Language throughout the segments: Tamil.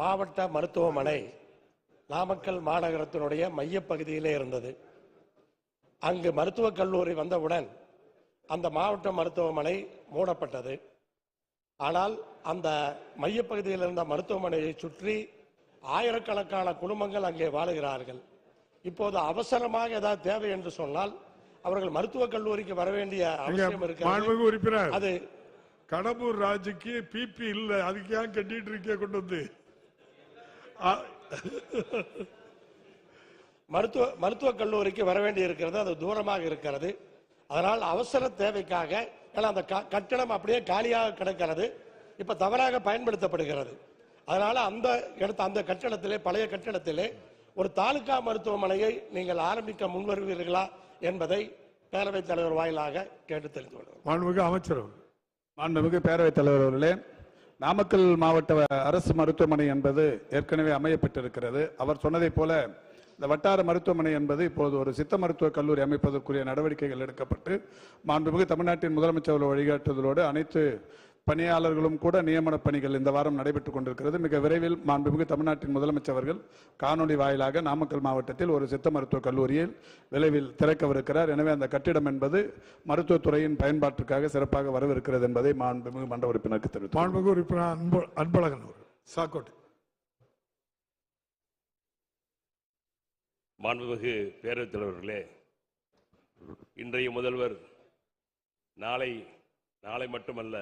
மாவட்ட மருத்துவமனை நாமக்கல் மாநகரத்தினுடைய மையப்பகுதியிலே இருந்தது. அங்கு மருத்துவக் கல்லூரி வந்தவுடன் அந்த மாவட்ட மருத்துவமனை மூடப்பட்டது. ஆனால் அந்த மையப்பகுதியில் இருந்த மருத்துவமனையை சுற்றி ஆயிரக்கணக்கான குடும்பங்கள் அங்கே வாழுகிறார்கள். இப்போது அவசரமாக ஏதாவது தேவை என்று சொன்னால் அவர்கள் மருத்துவக் கல்லூரிக்கு வர வேண்டிய அவசியம் மாண்புமிகு உறுப்பினர் அது கடம்பூர் ராஜுக்கு பிபி இல்ல அதுக்கு ஏன் கட்டிட்டு இருக்க கொண்டு வந்து? மருத்துவ மருத்துவக் கல்லூரிக்கு வர வேண்டி இருக்கிறது அது தூரமாக இருக்கிறது. அதனால் அவசர தேவைக்காக ஏன்னா அந்த க- கட்டிடம் அப்படியே காலியாக கிடக்கிறது. இப்போ தவறாக பயன்படுத்தப்படுகிறது. அதனால் அந்த இடத்த அந்த கட்டடத்திலே பழைய கட்டிடத்திலே ஒரு தாலுகா மருத்துவமனையை நீங்கள் ஆரம்பிக்க முன்வருவீர்களா என்பதை பேரவைத் தலைவர் வாயிலாக கேட்டு தெரிந்து கொள்கிறோம் மாண்புமிகு அமைச்சர் மாண்புமிகு பேரவைத் தலைவர் அவர்களே நாமக்கல் மாவட்ட அரசு மருத்துவமனை என்பது ஏற்கனவே அமையப்பட்டிருக்கிறது அவர் சொன்னதைப் போல இந்த வட்டார மருத்துவமனை என்பது இப்போது ஒரு சித்த மருத்துவ கல்லூரி அமைப்பதற்குரிய நடவடிக்கைகள் எடுக்கப்பட்டு மாண்புமிகு தமிழ்நாட்டின் முதலமைச்சர் வழிகாட்டுதலோடு அனைத்து பணியாளர்களும் கூட நியமன பணிகள் இந்த வாரம் நடைபெற்றுக் கொண்டிருக்கிறது. மிக விரைவில் மாண்புமிகு தமிழ்நாட்டின் முதலமைச்சர் அவர்கள் காணொலி வாயிலாக நாமக்கல் மாவட்டத்தில் ஒரு சித்த மருத்துவ கல்லூரியில் விரைவில் திறக்கவிருக்கிறார். எனவே அந்த கட்டிடம் என்பது மருத்துவத்துறையின் பயன்பாட்டிற்காக சிறப்பாக வரவிருக்கிறது என்பதை மாண்புமிகு மன்ற உறுப்பினருக்கு தெரிவித்தார் மாண்புமிகு உறுப்பினர் அன்பு அன்பழகன் சாக்கோட்டை. மாண்புமிகு பேரவைத் தலைவர்களே இன்றைய முதல்வர் நாளை நாளை மட்டுமல்ல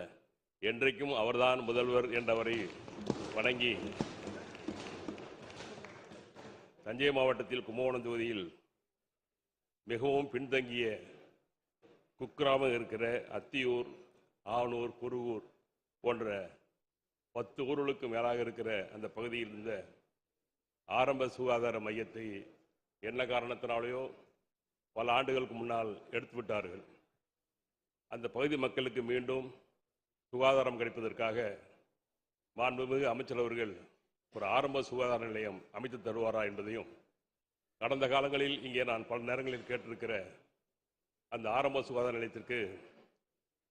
என்றைக்கும் அவர்தான் முதல்வர் என்றவரை வணங்கி தஞ்சை மாவட்டத்தில் கும்பகோணம் தொகுதியில் மிகவும் பின்தங்கிய குக்கிராமம் இருக்கிற அத்தியூர் ஆனூர் குருவூர் போன்ற பத்து ஊர்களுக்கு மேலாக இருக்கிற அந்த பகுதியில் இருந்த ஆரம்ப சுகாதார மையத்தை என்ன காரணத்தினாலேயோ பல ஆண்டுகளுக்கு முன்னால் எடுத்து விட்டார்கள் அந்த பகுதி மக்களுக்கு மீண்டும் சுகாதாரம் கிடைப்பதற்காக மாண்புமிகு அமைச்சர் அவர்கள் ஒரு ஆரம்ப சுகாதார நிலையம் அமைத்து தருவாரா என்பதையும் கடந்த காலங்களில் இங்கே நான் பல நேரங்களில் கேட்டிருக்கிற அந்த ஆரம்ப சுகாதார நிலையத்திற்கு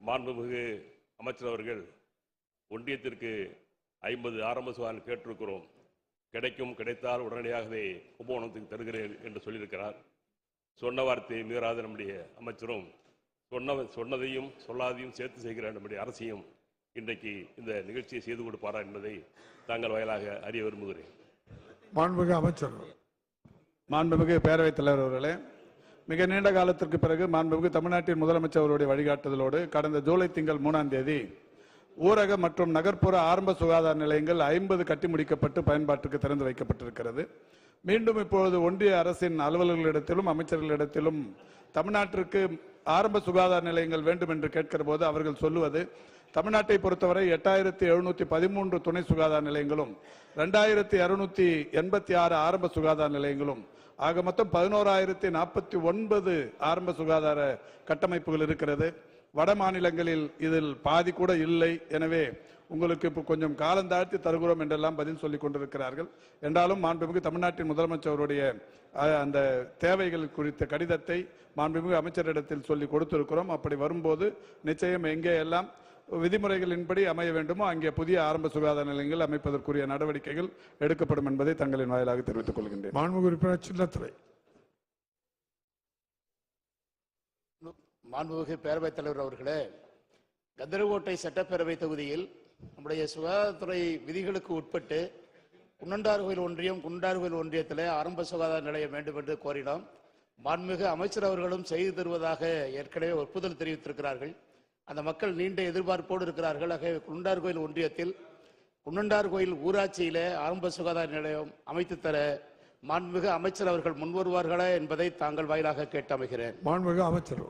மாண்புமிகு அமைச்சர் அவர்கள் ஒன்றியத்திற்கு ஐம்பது ஆரம்ப சுகாதாரம் கேட்டிருக்கிறோம். கிடைக்கும் கிடைத்தால் உடனடியாக அதை கும்பகோணத்துக்கு தருகிறேன் என்று சொல்லியிருக்கிறார். சொன்ன வார்த்தையை மீறாத நம்முடைய அமைச்சரும் சொன்ன சொன்னதையும் சொல்லாதையும் சேர்த்து செய்கிற நம்முடைய அரசியும் இன்றைக்கு இந்த நிகழ்ச்சியை செய்து கொடுப்பாரா என்பதை தாங்கள் வாயிலாக அறிய விரும்புகிறேன் மாண்புமிகு அமைச்சர். மாண்புமிகு பேரவைத் தலைவர் அவர்களே மிக நீண்ட காலத்திற்கு பிறகு மாண்புமிகு தமிழ்நாட்டின் முதலமைச்சர் அவருடைய வழிகாட்டுதலோடு கடந்த ஜூலை திங்கள் மூணாம் தேதி ஊரக மற்றும் நகர்ப்புற ஆரம்ப சுகாதார நிலையங்கள் ஐம்பது கட்டி முடிக்கப்பட்டு பயன்பாட்டுக்கு திறந்து வைக்கப்பட்டிருக்கிறது மீண்டும் இப்பொழுது ஒன்றிய அரசின் அலுவலர்களிடத்திலும் அமைச்சர்களிடத்திலும் தமிழ்நாட்டிற்கு ஆரம்ப சுகாதார நிலையங்கள் வேண்டும் என்று கேட்கிற போது அவர்கள் சொல்லுவது தமிழ்நாட்டை பொறுத்தவரை எட்டாயிரத்தி எழுநூத்தி பதிமூன்று துணை சுகாதார நிலையங்களும் ரெண்டாயிரத்தி இருநூத்தி எண்பத்தி ஆறு ஆரம்ப சுகாதார நிலையங்களும் ஆக மொத்தம் பதினோராயிரத்தி நாற்பத்தி ஒன்பது ஆரம்ப சுகாதார கட்டமைப்புகள் இருக்கிறது. வட மாநிலங்களில் இதில் பாதி கூட இல்லை. எனவே உங்களுக்கு இப்போ கொஞ்சம் காலம் தாழ்த்தி தருகிறோம் என்றெல்லாம் பதில் சொல்லி கொண்டிருக்கிறார்கள். என்றாலும் மாண்புமிகு தமிழ்நாட்டின் முதலமைச்சருடைய அந்த தேவைகள் குறித்த கடிதத்தை மாண்புமிகு அமைச்சரிடத்தில் சொல்லி கொடுத்திருக்கிறோம். அப்படி வரும்போது நிச்சயம் எங்கே எல்லாம் விதிமுறைகளின்படி அமைய வேண்டுமோ அங்கே புதிய ஆரம்ப சுகாதார நிலையங்கள் அமைப்பதற்குரிய நடவடிக்கைகள் எடுக்கப்படும் என்பதை தங்களின் வாயிலாக தெரிவித்துக் கொள்கின்றேன். மாண்புமிகு உறுப்பினர் சின்னத்துறை மாண்புமிகு பேரவைத் தலைவர் அவர்களே கந்தரகோட்டை சட்டப்பேரவை தொகுதியில் நம்முடைய சுகாதாரத்துறை விதிகளுக்கு உட்பட்டு குன்னண்டார்கோயில் ஒன்றியம் குன்னண்டார்கோயில் ஒன்றியத்தில் ஆரம்ப சுகாதார நிலையம் வேண்டும் என்று கோரினோம். மாண்புமிகு அமைச்சர் அவர்களும் செய்து தருவதாக ஏற்கனவே ஒப்புதல் தெரிவித்திருக்கிறார்கள். அந்த மக்கள் நீண்ட எதிர்பார்ப்போடு இருக்கிறார்கள். ஆகவே குன்னண்டார்கோயில் ஒன்றியத்தில் குன்னண்டார்கோயில் ஊராட்சியிலே ஆரம்ப சுகாதார நிலையம் அமைத்து தர மாண்புமிகு அமைச்சர் அவர்கள் முன்வருவார்களா என்பதை தாங்கள் வாயிலாக கேட்டு அமைகிறேன். மாண்புமிகு அமைச்சர்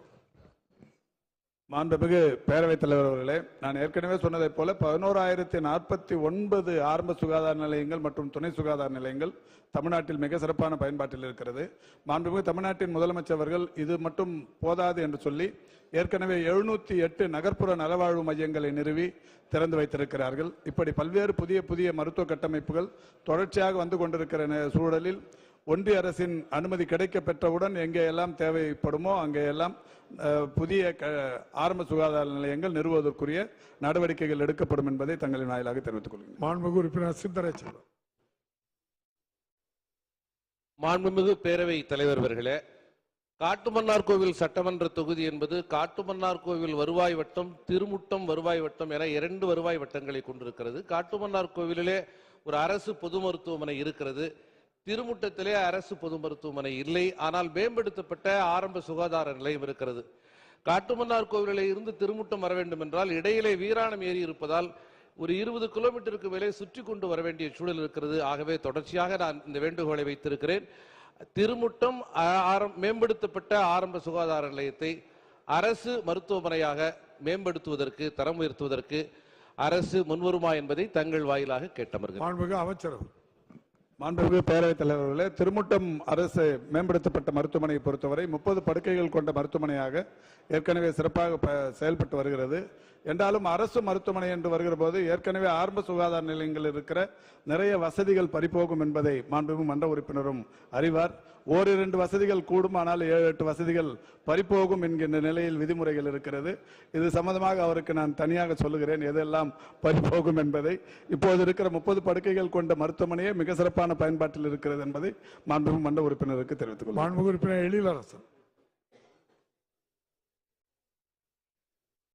மாண்புமிகு பேரவைத் தலைவர் அவர்களே நான் ஏற்கனவே சொன்னதைப் போல பதினோராயிரத்தி நாற்பத்தி ஒன்பது ஆரம்ப சுகாதார நிலையங்கள் மற்றும் துணை சுகாதார நிலையங்கள் தமிழ்நாட்டில் மிக சிறப்பான பயன்பாட்டில் இருக்கிறது. மாண்புமிகு தமிழ்நாட்டின் முதலமைச்சர் அவர்கள் இது மட்டும் போதாது என்று சொல்லி ஏற்கனவே எழுநூத்தி எட்டு நகர்ப்புற நலவாழ்வு மையங்களை நிறுவி திறந்து வைத்திருக்கிறார்கள். இப்படி பல்வேறு புதிய புதிய மருத்துவ கட்டமைப்புகள் தொடர்ச்சியாக வந்து கொண்டிருக்கிற சூழலில் ஒன்றிய அரசின் அனுமதி கிடைக்க பெற்றவுடன் எங்கே எல்லாம் தேவைப்படுமோ அங்கே எல்லாம் புதிய க- ஆரம்ப சுகாதார நிலையங்கள் நிறுவுவதற்குரிய நடவடிக்கைகள் எடுக்கப்படும் என்பதை தங்களின் வாயிலாக தெரிவித்துக் கொள்கிறேன். மாண்புமிகு உறுப்பினர் அவர்கள். மாண்புமிகு பேரவை தலைவர் அவர்களே காட்டுமன்னார் கோவில் சட்டமன்ற தொகுதி என்பது காட்டுமன்னார் கோவில் வருவாய் வட்டம் திருமுட்டம் வருவாய் வட்டம் என இரண்டு வருவாய் வட்டங்களை கொண்டிருக்கிறது. காட்டுமன்னார் கோவிலிலே ஒரு அரசு பொது மருத்துவமனை இருக்கிறது. திருமுட்டத்திலே அரசு பொது மருத்துவமனை இல்லை. ஆனால் மேம்படுத்தப்பட்ட ஆரம்ப சுகாதார நிலையம் இருக்கிறது. காட்டுமன்னார் கோவிலிலே இருந்து திருமுட்டம் வர வேண்டும் என்றால் இடையிலே வீராணம் ஏறி இருப்பதால் ஒரு இருபது கிலோமீட்டருக்கு மேலே சுற்றி கொண்டு வர வேண்டிய சூழல் இருக்கிறது. ஆகவே தொடர்ச்சியாக நான் இந்த வேண்டுகோளை வைத்திருக்கிறேன். திருமுட்டம் ஆரம்- மேம்படுத்தப்பட்ட ஆரம்ப சுகாதார நிலையத்தை அரசு மருத்துவமனையாக மேம்படுத்துவதற்கு தரம் உயர்த்துவதற்கு அரசு முன்வருமா என்பதை தங்கள் வாயிலாக கேட்டமர்கள் மாண்புமிகு அமைச்சர் மாண்புமிகு பேரவைத் தலைவர்களே திருமுட்டம் அரசு மேம்படுத்தப்பட்ட மருத்துவமனையை பொறுத்தவரை முப்பது படுக்கைகள் கொண்ட மருத்துவமனையாக ஏற்கனவே சிறப்பாக ப- செயல்பட்டு வருகிறது. என்றாலும் அரசு மருத்துவமனை என்று வருகிற போது ஏற்கனவே ஆரம்ப சுகாதார நிலையங்கள் இருக்கிற நிறைய வசதிகள் பறிபோகும் என்பதை மாண்புமிகு மன்ற உறுப்பினரும் அறிவார். ஓரிரண்டு வசதிகள் கூடுமானால் ஏழு எட்டு வசதிகள் பறிபோகும் என்கின்ற நிலையில் விதிமுறைகள் இருக்கிறது. இது சம்பந்தமாக அவருக்கு நான் தனியாக சொல்லுகிறேன் எதெல்லாம் பறிபோகும் என்பதை. இப்போது இருக்கிற முப்பது படுக்கைகள் கொண்ட மருத்துவமனையே மிக சிறப்பான பயன்பாட்டில் இருக்கிறது என்பதை மாண்புமிகு மன்ற உறுப்பினருக்கு தெரிவித்துக் கொள்கிறேன். மாண்புமிகு உறுப்பினர் எழிலரசன்.